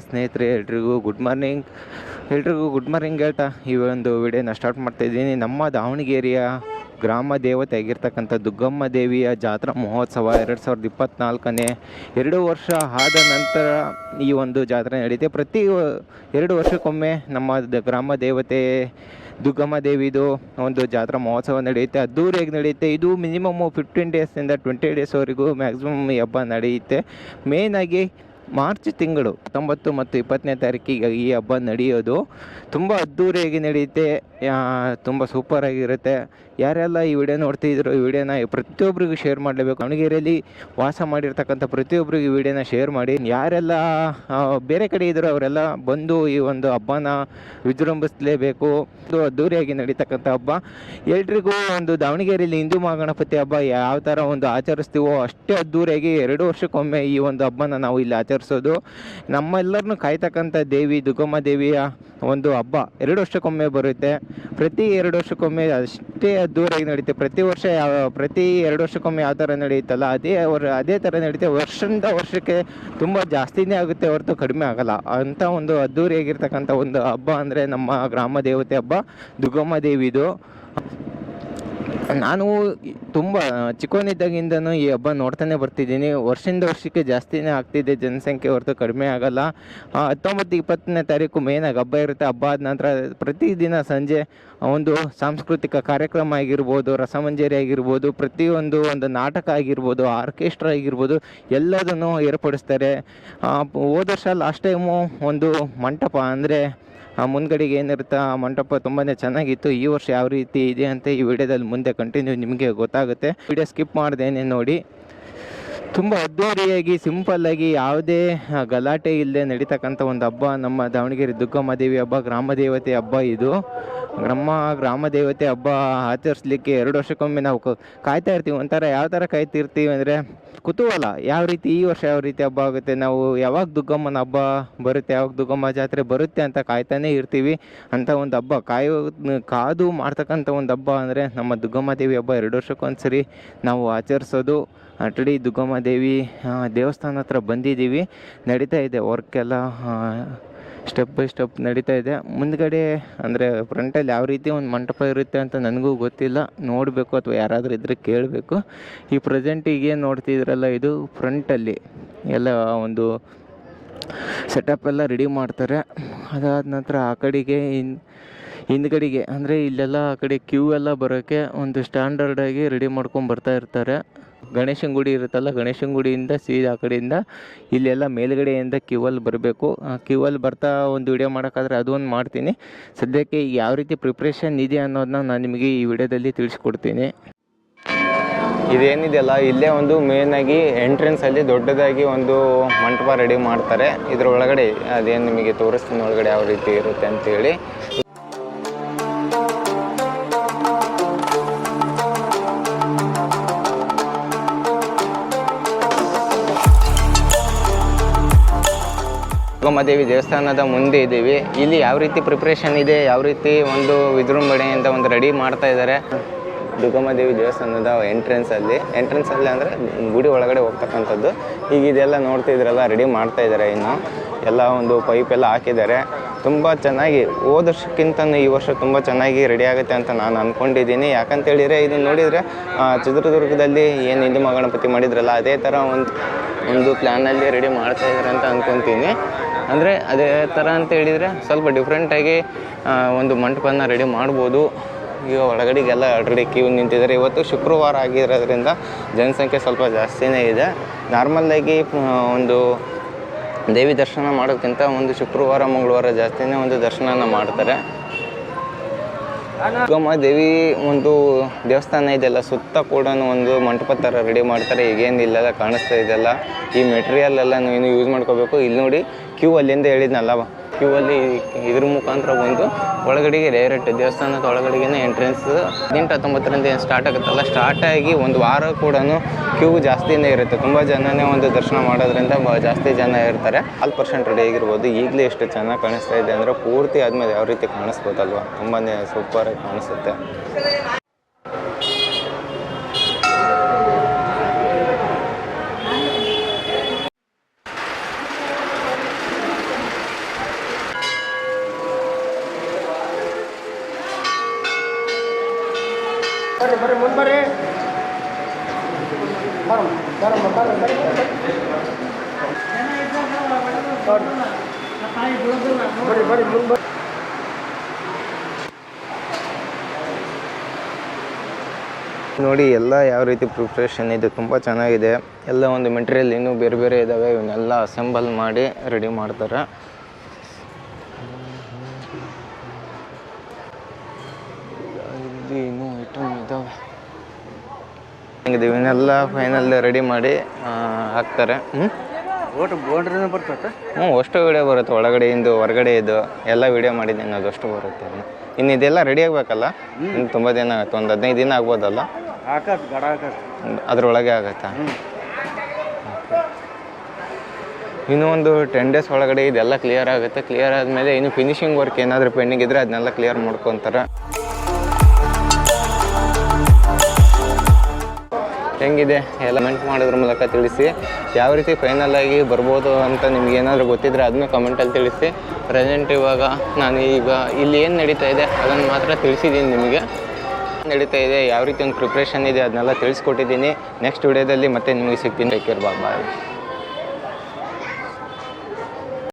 ಸ್ನೇಹಿತರೆ, ಎಲ್ರಿಗೂ good morning ಎಲ್ರಿಗೂ ಗುಡ್ ಮಾರ್ನಿಂಗ್ ಹೇಳ್ತಾ, ಈ ಒಂದು ವಿಡಿಯೋನ ಸ್ಟಾರ್ಟ್ ಮಾಡ್ತಾ ಇದ್ದೀನಿ. ನಮ್ಮ ದಾವಣಗೆರೆಯ ಗ್ರಾಮ ದೇವತೆ ಆಗಿರ್ತಕ್ಕಂಥ ದುಗ್ಗಮ್ಮ ದೇವಿಯ ಜಾತ್ರಾ ಮಹೋತ್ಸವ ಎರಡು ಸಾವಿರದ ಇಪ್ಪತ್ತ್ನಾಲ್ಕನೇ ಎರಡು ವರ್ಷ ಆದ ನಂತರ ಈ ಒಂದು ಜಾತ್ರೆ ನಡೆಯುತ್ತೆ ಪ್ರತಿ ಎರಡು ವರ್ಷಕ್ಕೊಮ್ಮೆ ನಮ್ಮ ಗ್ರಾಮ ದೇವತೆ ದುಗ್ಗಮ್ಮ ದೇವಿದು ಒಂದು ಜಾತ್ರಾ ಮಹೋತ್ಸವ ನಡೆಯುತ್ತೆ ಅದ್ದೂರಿಯಾಗಿ ನಡೆಯುತ್ತೆ ಇದು ಮಿನಿಮಮ್ ಫಿಫ್ಟೀನ್ ಡೇಸಿಂದ ಟ್ವೆಂಟಿ ಡೇಸ್ವರೆಗೂ ಮ್ಯಾಕ್ಸಿಮಮ್ ಈ ಹಬ್ಬ ನಡೆಯುತ್ತೆ. ಮೇಯ್ನಾಗಿ ಮಾರ್ಚ್ ತಿಂಗಳು ಹತ್ತೊಂಬತ್ತು ಮತ್ತು ಇಪ್ಪತ್ತನೇ ತಾರೀಕಿಗೆ ಈ ಹಬ್ಬ ನಡೆಯೋದು. ತುಂಬ ಅದ್ಧೂರಿಯಾಗಿ ನಡೆಯುತ್ತೆ. ತುಂಬ ಸೂಪರಾಗಿರುತ್ತೆ ಯಾರೆಲ್ಲ ಈ ವಿಡಿಯೋ ನೋಡ್ತಿದ್ರು, ಈ ವಿಡಿಯೋನ ಪ್ರತಿಯೊಬ್ಬರಿಗೂ ಶೇರ್ ಮಾಡಲೇಬೇಕು. ದಾವಣಗೆರೆಯಲ್ಲಿ ವಾಸ ಮಾಡಿರ್ತಕ್ಕಂಥ ಪ್ರತಿಯೊಬ್ಬರಿಗೂ ಈ ವಿಡಿಯೋನ ಶೇರ್ ಮಾಡಿ. ಯಾರೆಲ್ಲ ಬೇರೆ ಕಡೆ ಇದ್ರು ಅವರೆಲ್ಲ ಬಂದು ಈ ಒಂದು ಹಬ್ಬನ ವಿಜೃಂಭಿಸಲೇಬೇಕು. ಅದ್ದೂರಿಯಾಗಿ ನಡೀತಕ್ಕಂಥ ಹಬ್ಬ. ಎಲ್ರಿಗೂ ಒಂದು ದಾವಣಗೆರೆಯಲ್ಲಿ ಹಿಂದೂ ಮಹಾಗಣಪತಿ ಹಬ್ಬ ಯಾವ ಥರ ಒಂದು ಆಚರಿಸ್ತೀವೋ ಅಷ್ಟೇ ಅದ್ದೂರಿಯಾಗಿ ಎರಡು ವರ್ಷಕ್ಕೊಮ್ಮೆ ಈ ಒಂದು ಹಬ್ಬನ ನಾವು ಇಲ್ಲಿ ಆಚರಿಸೋದು. ನಮ್ಮೆಲ್ಲರನ್ನೂ ಕಾಯ್ತಕ್ಕಂಥ ದೇವಿ ದುಗಮ್ಮ ದೇವಿಯ ಒಂದು ಹಬ್ಬ. ಎರಡು ವರ್ಷಕ್ಕೊಮ್ಮೆ ಬರುತ್ತೆ. ಪ್ರತಿ ಎರಡು ವರ್ಷಕ್ಕೊಮ್ಮೆ ಅಷ್ಟೇ ಅದ್ದೂರಿಯಾಗಿ ನಡೆಯುತ್ತೆ ಪ್ರತಿ ವರ್ಷ ಪ್ರತಿ ಎರಡು ವರ್ಷಕ್ಕೊಮ್ಮೆ ಯಾವ ಥರ ನಡೆಯುತ್ತಲ್ಲ, ಅದೇ ವರ್, ಅದೇ ಥರ ನಡೀತೆ. ವರ್ಷದಿಂದ ವರ್ಷಕ್ಕೆ ತುಂಬ ಜಾಸ್ತಿನೇ ಆಗುತ್ತೆ ಹೊರತು ಕಡಿಮೆ ಆಗಲ್ಲ. ಅಂಥ ಒಂದು ಅದ್ದೂರಿಯಾಗಿರ್ತಕ್ಕಂಥ ಒಂದು ಹಬ್ಬ ಅಂದರೆ ನಮ್ಮ ಗ್ರಾಮ ದೇವತೆ ಹಬ್ಬ ದುಗಮ್ಮ ದೇವಿದು. ನಾನು ತುಂಬ ಚಿಕ್ಕವನಿದ್ದಾಗಿಂದನೂ ಈ ಹಬ್ಬ ನೋಡ್ತಾನೆ ಬರ್ತಿದ್ದೀನಿ. ವರ್ಷದಿಂದ ವರ್ಷಕ್ಕೆ ಜಾಸ್ತಿನೇ ಆಗ್ತಿದೆ. ಜನಸಂಖ್ಯೆ ಹೊರತು ಕಡಿಮೆ ಆಗಲ್ಲ. ಹತ್ತೊಂಬತ್ತು ಇಪ್ಪತ್ತನೇ ತಾರೀಕು ಮೇನಾಗಿ ಹಬ್ಬ ಇರುತ್ತೆ. ಹಬ್ಬ ಆದ ನಂತರ ಪ್ರತಿದಿನ ಸಂಜೆ ಒಂದು ಸಾಂಸ್ಕೃತಿಕ ಕಾರ್ಯಕ್ರಮ ಆಗಿರ್ಬೋದು, ರಸಮಂಜರಿ ಆಗಿರ್ಬೋದು, ಪ್ರತಿಯೊಂದು ಒಂದು ನಾಟಕ ಆಗಿರ್ಬೋದು, ಆರ್ಕೆಸ್ಟ್ರಾ ಆಗಿರ್ಬೋದು, ಎಲ್ಲದನ್ನು ಏರ್ಪಡಿಸ್ತಾರೆ. ಹೋದ ವರ್ಷ ಲಾಸ್ಟ್ ಟೈಮು ಒಂದು ಮಂಟಪ ಅಂದರೆ ಆ ಮುಂದ್ಗಡೆಗೆ ಏನಿರುತ್ತೆ ಆ ಮಂಟಪ ತುಂಬಾ ಚೆನ್ನಾಗಿತ್ತು. ಈ ವರ್ಷ ಯಾವ ರೀತಿ ಇದೆ ಅಂತ ಈ ವಿಡಿಯೋದಲ್ಲಿ ಮುಂದೆ ಕಂಟಿನ್ಯೂ ನಿಮಗೆ ಗೊತ್ತಾಗುತ್ತೆ. ವಿಡಿಯೋ ಸ್ಕಿಪ್ ಮಾಡ್ದೇನೆ ನೋಡಿ. ತುಂಬ ಅದ್ದೂರಿಯಾಗಿ ಸಿಂಪಲ್ಲಾಗಿ ಯಾವುದೇ ಗಲಾಟೆ ಇಲ್ಲದೆ ನಡೀತಕ್ಕಂಥ ಒಂದು ಹಬ್ಬ. ನಮ್ಮ ದಾವಣಗೆರೆ ದುರ್ಗಮ್ಮ ದೇವಿ ಹಬ್ಬ, ಗ್ರಾಮ ದೇವತೆ ಹಬ್ಬ ಇದು. ನಮ್ಮ ಗ್ರಾಮ ದೇವತೆ ಹಬ್ಬ ಆಚರಿಸ್ಲಿಕ್ಕೆ ಎರಡು ವರ್ಷಕ್ಕೊಮ್ಮೆ ನಾವು ಕಾಯ್ತಾ ಇರ್ತೀವಿ. ಒಂಥರ ಯಾವ ಥರ ಕಾಯ್ತಿರ್ತೀವಿ ಅಂದರೆ ಕುತೂಹಲ. ಯಾವ ರೀತಿ ಈ ವರ್ಷ ಯಾವ ರೀತಿ ಹಬ್ಬ ಆಗುತ್ತೆ? ನಾವು ಯಾವಾಗ ದುಗ್ಗಮ್ಮನ ಹಬ್ಬ ಬರುತ್ತೆ, ಯಾವಾಗ ದುಗ್ಗಮ್ಮ ಜಾತ್ರೆ ಬರುತ್ತೆ ಅಂತ ಕಾಯ್ತಾನೆ ಇರ್ತೀವಿ. ಅಂತ ಒಂದು ಹಬ್ಬ. ಕಾಯೋ ಕಾದು ಮಾಡ್ತಕ್ಕಂಥ ಒಂದು ಹಬ್ಬ ಅಂದರೆ ನಮ್ಮ ದುಗ್ಗಮ್ಮ ದೇವಿ ಹಬ್ಬ ಎರಡು ವರ್ಷಕ್ಕೊಂದ್ಸರಿ ನಾವು ಆಚರಿಸೋದು. ಅಟಡಿ ದುಗ್ಗಮ್ಮ ದೇವಿ ದೇವಸ್ಥಾನ ಹತ್ರ ಬಂದಿದ್ದೀವಿ. ನಡೀತಾ ಇದೆ ವರ್ಕೆಲ್ಲ ಸ್ಟೆಪ್ ಬೈ ಸ್ಟೆಪ್ ನಡೀತಾ ಇದೆ. ಮುಂದ್ಗಡೆ ಅಂದರೆ ಫ್ರಂಟಲ್ಲಿ ಯಾವ ರೀತಿ ಒಂದು ಮಂಟಪ ಇರುತ್ತೆ ಅಂತ ನನಗೂ ಗೊತ್ತಿಲ್ಲ. ನೋಡಬೇಕು ಅಥವಾ ಯಾರಾದರೂ ಇದ್ದರೆ ಕೇಳಬೇಕು. ಈ ಪ್ರೆಸೆಂಟ್ ಈಗೇನು ನೋಡ್ತಿದ್ರಲ್ಲ, ಇದು ಫ್ರಂಟಲ್ಲಿ ಎಲ್ಲ ಒಂದು ಸೆಟಪ್ ಎಲ್ಲ ರೆಡಿ ಮಾಡ್ತಾರೆ. ಅದಾದ ನಂತರ ಆ ಕಡೆಗೆ ಇನ್, ಹಿಂದ್ಗಡೆಗೆ ಅಂದರೆ ಇಲ್ಲೆಲ್ಲ ಆ ಕಡೆ ಕ್ಯೂ ಎಲ್ಲ ಬರೋಕ್ಕೆ ಒಂದು ಸ್ಟ್ಯಾಂಡರ್ಡಾಗಿ ರೆಡಿ ಮಾಡ್ಕೊಂಡು ಬರ್ತಾ ಇರ್ತಾರೆ. ಗಣೇಶನ ಗುಡಿ ಇರುತ್ತಲ್ಲ, ಗಣೇಶನ ಗುಡಿಯಿಂದ ಸೀದಾ ಆ ಕಡೆಯಿಂದ ಇಲ್ಲೆಲ್ಲ ಮೇಲುಗಡೆಯಿಂದ ಕ್ಯೂವಲ್ಲಿ ಬರಬೇಕು. ಕ್ಯೂವಲ್ಲಿ ಬರ್ತಾ ಒಂದು ವಿಡಿಯೋ ಮಾಡೋಕ್ಕಾದ್ರೆ ಅದು ಒಂದು ಮಾಡ್ತೀನಿ. ಸದ್ಯಕ್ಕೆ ಯಾವ ರೀತಿ ಪ್ರಿಪ್ರೇಷನ್ ಇದೆ ಅನ್ನೋದನ್ನ ನಾನು ನಿಮಗೆ ಈ ವಿಡಿಯೋದಲ್ಲಿ ತಿಳಿಸ್ಕೊಡ್ತೀನಿ. ಇದೇನಿದೆಯಲ್ಲ ಇಲ್ಲೇ ಒಂದು ಮೇನ್ ಆಗಿ ಎಂಟ್ರೆನ್ಸ್ ಅಲ್ಲಿ ದೊಡ್ಡದಾಗಿ ಒಂದು ಮಂಟಪ ರೆಡಿ ಮಾಡ್ತಾರೆ. ಇದರೊಳಗಡೆ ಅದೇನು ನಿಮಗೆ ತೋರಿಸ್ತೀನಿ, ಒಳಗಡೆ ಯಾವ ರೀತಿ ಇರುತ್ತೆ ಅಂತ ಹೇಳಿ ದೇವಿ ದೇವಸ್ಥಾನದ ಮುಂದೆ ಇದ್ದೀವಿ. ಇಲ್ಲಿ ಯಾವ ರೀತಿ ಪ್ರಿಪ್ರೇಷನ್ ಇದೆ, ಯಾವ ರೀತಿ ಒಂದು ವಿಜೃಂಭಣೆಯಿಂದ ಒಂದು ರೆಡಿ ಮಾಡ್ತಾ ಇದ್ದಾರೆ? ದುರ್ಗಮ್ಮ ದೇವಿ ದೇವಸ್ಥಾನದ ಎಂಟ್ರೆನ್ಸ್ ಅಲ್ಲಿ. ಎಂಟ್ರೆನ್ಸ್ ಅಲ್ಲಿ ಅಂದ್ರೆ ಗುಡಿ ಒಳಗಡೆ ಹೋಗ್ತಕ್ಕಂಥದ್ದು. ಈಗ ಇದೆಲ್ಲ ನೋಡ್ತಿದ್ರಲ್ಲ ರೆಡಿ ಮಾಡ್ತಾ ಇದ್ದಾರೆ ಇನ್ನು. ಎಲ್ಲ ಒಂದು ಪೈಪ್ ಎಲ್ಲ ಹಾಕಿದ್ದಾರೆ. ತುಂಬ ಚೆನ್ನಾಗಿ, ಹೋದ ಈ ವರ್ಷ ತುಂಬ ಚೆನ್ನಾಗಿ ರೆಡಿ ಆಗುತ್ತೆ ಅಂತ ನಾನು ಅಂದ್ಕೊಂಡಿದ್ದೀನಿ ಯಾಕಂತ ಹೇಳಿದ್ರೆ ಇದು ನೋಡಿದರೆ ಚಿತ್ರದುರ್ಗದಲ್ಲಿ ಏನು ಹಿಂದೂ ಮಹಾಗಣಪತಿ ಮಾಡಿದ್ರಲ್ಲ, ಅದೇ ಥರ ಒಂದು ಒಂದು ಪ್ಲ್ಯಾನಲ್ಲಿ ರೆಡಿ ಮಾಡ್ತಾ ಇದ್ದಾರೆ ಅಂತ ಅಂದ್ಕೊತೀನಿ ಅಂದರೆ ಅದೇ ಥರ ಅಂತ ಹೇಳಿದರೆ ಸ್ವಲ್ಪ ಡಿಫ್ರೆಂಟಾಗಿ ಒಂದು ಮಂಟಪನ ರೆಡಿ ಮಾಡ್ಬೋದು. ಈಗ ಒಳಗಡೆಗೆಲ್ಲ ಆಲ್ರೆಡಿ ಕ್ಯೂ ನಿಂತಿದ್ದಾರೆ. ಇವತ್ತು ಶುಕ್ರವಾರ ಆಗಿರೋದ್ರಿಂದ ಜನಸಂಖ್ಯೆ ಸ್ವಲ್ಪ ಜಾಸ್ತಿನೇ ಇದೆ. ನಾರ್ಮಲ್ಲಾಗಿ ಒಂದು ದೇವಿ ದರ್ಶನ ಮಾಡೋಕ್ಕಿಂತ ಒಂದು ಶುಕ್ರವಾರ, ಮಂಗಳವಾರ ಜಾಸ್ತಿನೇ ಒಂದು ದರ್ಶನನ ಮಾಡ್ತಾರೆ. ದುರ್ಗಮ್ಮ ದೇವಿ ಒಂದು ದೇವಸ್ಥಾನ ಇದೆಲ್ಲ ಸುತ್ತ ಕೂಡ ಒಂದು ಮಂಟಪ ಥರ ರೆಡಿ ಮಾಡ್ತಾರೆ. ಈಗೇನು ಇಲ್ಲೆಲ್ಲ ಕಾಣಿಸ್ತಾ ಇದೆಲ್ಲ. ಈ ಮೆಟೀರಿಯಲ್ ಎಲ್ಲ ಏನು ಯೂಸ್ ಮಾಡ್ಕೋಬೇಕು. ಇಲ್ಲಿ ನೋಡಿ ಕ್ಯೂ ಅಲ್ಲಿಂದ ಹೇಳಿದ್ನಲ್ಲ ಕ್ಯೂ ಅಲ್ಲಿ ಇದ್ರ ಮುಖಾಂತರ ಬಂದು ಒಳಗಡೆಗೆ ಡೈರೆಕ್ಟ್ ದೇವಸ್ಥಾನದ ಒಳಗಡೆಗೆ ಎಂಟ್ರೆನ್ಸ್ ಹದಿನೆಂಟು ಹತ್ತೊಂಬತ್ತರಿಂದ ಏನು ಸ್ಟಾರ್ಟ್ ಆಗುತ್ತಲ್ಲ ಸ್ಟಾರ್ಟ್ ಆಗಿ ಒಂದು ವಾರ ಕೂಡ ಕ್ಯೂ ಜಾಸ್ತಿನೇ ಇರುತ್ತೆ. ತುಂಬ ಜನನೇ ಒಂದು ದರ್ಶನ ಮಾಡೋದ್ರಿಂದ ಜಾಸ್ತಿ ಜನ ಇರ್ತಾರೆ. ಆಲ್ ಪರ್ಸೆಂಟ್ ರೆಡಿ ಆಗಿರ್ಬೋದು. ಈಗಲೇ ಎಷ್ಟು ಚೆನ್ನಾಗಿ ಕಾಣಿಸ್ತಾ ಇದೆ ಅಂದರೆ ಪೂರ್ತಿ ಆದಮೇಲೆ ಯಾವ ರೀತಿ ಕಾಣಿಸ್ಬೋದಲ್ವ? ತುಂಬಾ ಸೂಪರಾಗಿ ಕಾಣಿಸುತ್ತೆ. ಬರ್ರಿ ಬರ್ರಿ, ಮುಂದೆ ಬರ್ರಿ. ನೋಡಿ, ಎಲ್ಲ ಯಾವ ರೀತಿ ಪ್ರಿಪ್ರೇಷನ್ ಇದೆ, ತುಂಬ ಚೆನ್ನಾಗಿದೆ. ಎಲ್ಲ ಒಂದು ಮೆಟೀರಿಯಲ್ ಇನ್ನೂ ಬೇರೆ ಬೇರೆ ಇದ್ದಾವೆ ಇವನ್ನೆಲ್ಲ ಅಸೆಂಬಲ್ ಮಾಡಿ ರೆಡಿ ಮಾಡ್ತಾರೆ. ಇಲ್ಲಿ ಇನ್ನೂ ಐಟಮ್ ಇದ್ದಾವೆ ಹೆಂಗಿದೆ ಇವನ್ನೆಲ್ಲ ಫೈನಲ್ ರೆಡಿ ಮಾಡಿ ಹಾಕ್ತಾರೆ. ಹ್ಞೂ ಓಟ್ ಬೋಂಡ್ರಿನ ಬರ್ತೈತೆ ಹ್ಞೂ ಅಷ್ಟು ವಿಡಿಯೋ ಬರುತ್ತೆ. ಒಳಗಡೆ ಇಂದು ಹೊರಗಡೆ ಇದು ಎಲ್ಲ ವಿಡಿಯೋ ಮಾಡಿದ್ದೀನಿ ಅಷ್ಟು ಬರುತ್ತೆ ಇನ್ನು. ಇನ್ನು ಇದೆಲ್ಲ ರೆಡಿ ಆಗಬೇಕಲ್ಲ? ಇನ್ನು ತುಂಬ ದಿನ ಆಗುತ್ತೆ ಒಂದು ಹದಿನೈದು ದಿನ ಆಗ್ಬೋದಲ್ಲ? ಹಾಕತ್ ಗಡ ಅದ್ರೊಳಗೆ ಆಗತ್ತಾ? ಇನ್ನೂ ಒಂದು ಟೆನ್ ಡೇಸ್ ಒಳಗಡೆ ಇದೆಲ್ಲ ಕ್ಲಿಯರ್ ಆಗುತ್ತೆ. ಕ್ಲಿಯರ್ ಆದಮೇಲೆ ಇನ್ನು ಫಿನಿಶಿಂಗ್ ವರ್ಕ್ ಏನಾದರೂ ಪೆಂಡಿಂಗ್ ಇದ್ದರೆ ಅದನ್ನೆಲ್ಲ ಕ್ಲಿಯರ್ ಮಾಡ್ಕೊತಾರೆ. ಹೆಂಗಿದೆ ಎಲ್ಲ ಮೆಂಟ್ ಮಾಡೋದ್ರ ಮೂಲಕ ತಿಳಿಸಿ. ಯಾವ ರೀತಿ ಫೈನಲ್ ಆಗಿ ಬರ್ಬೋದು ಅಂತ ನಿಮ್ಗೆ ಏನಾದರೂ ಗೊತ್ತಿದ್ರೆ ಅದನ್ನು ಕಮೆಂಟಲ್ಲಿ ತಿಳಿಸಿ. ಪ್ರೆಸೆಂಟ್ ಇವಾಗ ನಾನು ಈಗ ಇಲ್ಲಿ ಏನು ನಡೀತಾ ಇದೆ ಅದನ್ನು ಮಾತ್ರ ತಿಳಿಸಿದ್ದೀನಿ ನಿಮಗೆ. ನಡೀತಾ ಇದೆ, ಯಾವ ರೀತಿ ಒಂದು ಪ್ರಿಪ್ರೇಷನ್ ಇದೆ ಅದನ್ನೆಲ್ಲ ತಿಳಿಸ್ಕೊಟ್ಟಿದ್ದೀನಿ ನೆಕ್ಸ್ಟ್ ವಿಡಿಯೋದಲ್ಲಿ ಮತ್ತೆ ನಿಮಗೆ ಸಿಗ್ತೀನಿ. ಬೇಕಿರ್ಬಾರ್ದು ಕೇರ್ ಬಾಯ್